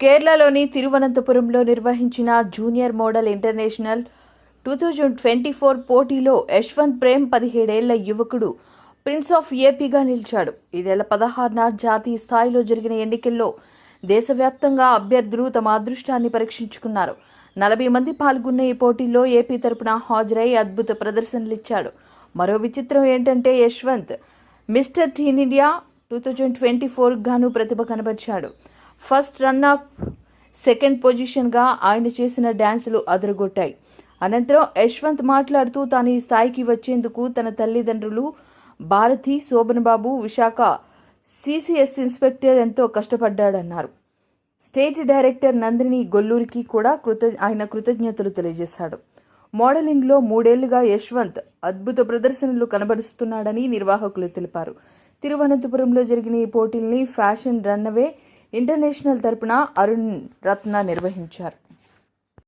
కేరళలోని తిరువనంతపురంలో నిర్వహించిన junior model international two thousand twenty four పోటీలో యశ్వంత్ ప్రేమ్ పదిహేడేళ్ళ యువకుడు ప్రిన్స్ ఆఫ్ ఏపీగా నిలిచాడు. ఈ నెల పదహారున జాతీయ స్థాయిలో జరిగిన ఎన్నికల్లో దేశవ్యాప్తంగా అభ్యర్థులు తమ అదృష్టాన్ని పరీక్షించుకున్నారు. నలభై మంది పాల్గొన్న ఈ పోటీల్లో ఏపీ తరపున హాజరై అద్భుత ప్రదర్శనలిచ్చాడు. మరో విచిత్రం ఏంటంటే Yashwanth mister teen India two thousand twenty four గాను ప్రతిభ కనబరిచాడు. ఫస్ట్ రన్అప్ సెకండ్ పొజిషన్గా ఆయన చేసిన డ్యాన్సులు అదరగొట్టాయి. అనంతరం యశ్వంత్ మాట్లాడుతూ తాను ఈ స్థాయికి వచ్చేందుకు తన తల్లిదండ్రులు భారతి శోభనబాబు విశాఖ సిసిఎస్ ఇన్స్పెక్టర్ ఎంతో కష్టపడ్డాడన్నారు. స్టేట్ డైరెక్టర్ నందిని గొల్లూరికి కూడా కృత ఆయన కృతజ్ఞతలు తెలియజేశాడు. మోడలింగ్లో మూడేళ్ళుగా యశ్వంత్ అద్భుత ప్రదర్శనలు కనబరుస్తున్నాడని నిర్వాహకులు తెలిపారు. తిరువనంతపురంలో జరిగిన ఈ పోటీల్ని ఫ్యాషన్ రన్నవే ఇంటర్నేషనల్ తరపున అరుణ్ రత్న నిర్వహించారు.